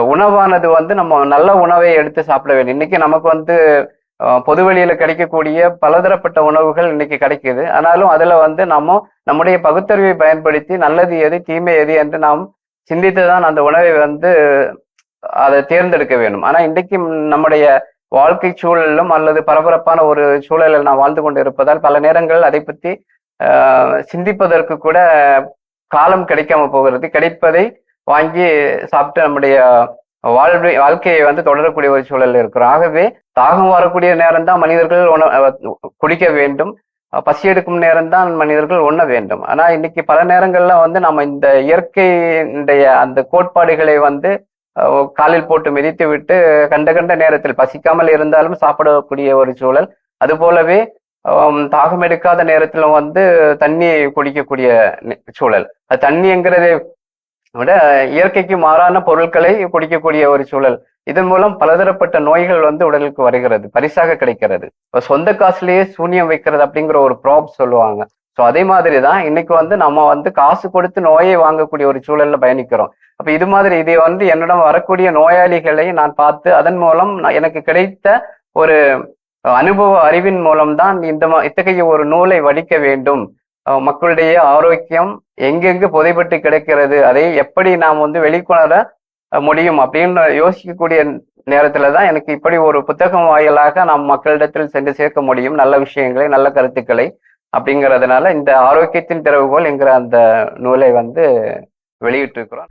உணவானது வந்து நம்ம நல்ல உணவை எடுத்து சாப்பிட வேண்டும். இன்னைக்கு நமக்கு வந்து பொதுவெளியில பொது கிடைக்கக்கூடிய பலதரப்பட்ட உணவுகள் இன்னைக்கு கிடைக்குது. ஆனாலும் அதுல வந்து நம்ம நம்முடைய பகுத்தறிவை பயன்படுத்தி நல்லது எது தீமை எது என்று நாம் சிந்தித்து தான் அந்த உணவை வந்து அதை தேர்ந்தெடுக்க வேண்டும். ஆனா இன்றைக்கு நம்முடைய வாழ்க்கை சூழலிலும் அல்லது பரபரப்பான ஒரு சூழலில் நாம் வாழ்ந்து கொண்டு இருப்பதால் பல நேரங்கள் அதை பற்றி சிந்திப்பதற்கு கூட காலம் கிடைக்காம போகிறது. கிடைப்பதை வாங்கி சாப்பிட்டு நம்முடைய வாழ்வை வாழ்க்கையை வந்து தொடரக்கூடிய ஒரு சூழல் இருக்கிறோம் ஆகவே தாகம் வரக்கூடிய நேரம் தான் மனிதர்கள் உண குடிக்க வேண்டும். பசி எடுக்கும் நேரம் தான் மனிதர்கள் உண்ண வேண்டும். ஆனா இன்னைக்கு பல நேரங்கள்ல வந்து நம்ம இந்த இயற்கையினுடைய அந்த கோட்பாடுகளை வந்து காலில் போட்டு மிதித்து விட்டு கண்ட கண்ட நேரத்தில் பசிக்காமல் இருந்தாலும் சாப்பிடக்கூடிய ஒரு சூழல். அது போலவே தாகம் எடுக்காத நேரத்துல வந்து தண்ணி குடிக்கக்கூடிய சூழல். அது தண்ணிங்கிறதை விட இயற்கைக்கு மாறான பொருட்களை குடிக்கக்கூடிய ஒரு சூழல். இதன் மூலம் பலதரப்பட்ட நோய்கள் வந்து உடலுக்கு வருகிறது பரிசாக கிடைக்கிறது. இப்போ சொந்த காசுலயே சூன்யம் வைக்கிறது அப்படிங்கிற ஒரு ப்ராப் சொல்லுவாங்க. ஸோ அதே மாதிரி தான் இன்னைக்கு வந்து நம்ம வந்து காசு கொடுத்து நோயை வாங்கக்கூடிய ஒரு சூழல்ல பயணிக்கிறோம். அப்ப இது மாதிரி இதை வந்து என்னிடம் வரக்கூடிய நோயாளிகளை நான் பார்த்து அதன் மூலம் நான் எனக்கு கிடைத்த ஒரு அனுபவ அறிவின் மூலம்தான் இந்த இத்தகைய ஒரு நூலை வடிக்க வேண்டும். மக்களுடைய ஆரோக்கியம் எங்கெங்கு புதைப்பட்டு கிடைக்கிறது அதை எப்படி நாம் வந்து வெளிக்கொணர முடியும் அப்படின்னு யோசிக்கக்கூடிய நேரத்துல தான் எனக்கு இப்படி ஒரு புத்தகம் வாயிலாக நாம் மக்களிடத்தில் சென்று சேர்க்க முடியும். நல்ல விஷயங்களை நல்ல கருத்துக்களை அப்படிங்கிறதுனால இந்த ஆரோக்கியத்தின் திறவுகோல் என்கிற அந்த நூலை வந்து வெளியிட்டிருக்கிறோம்.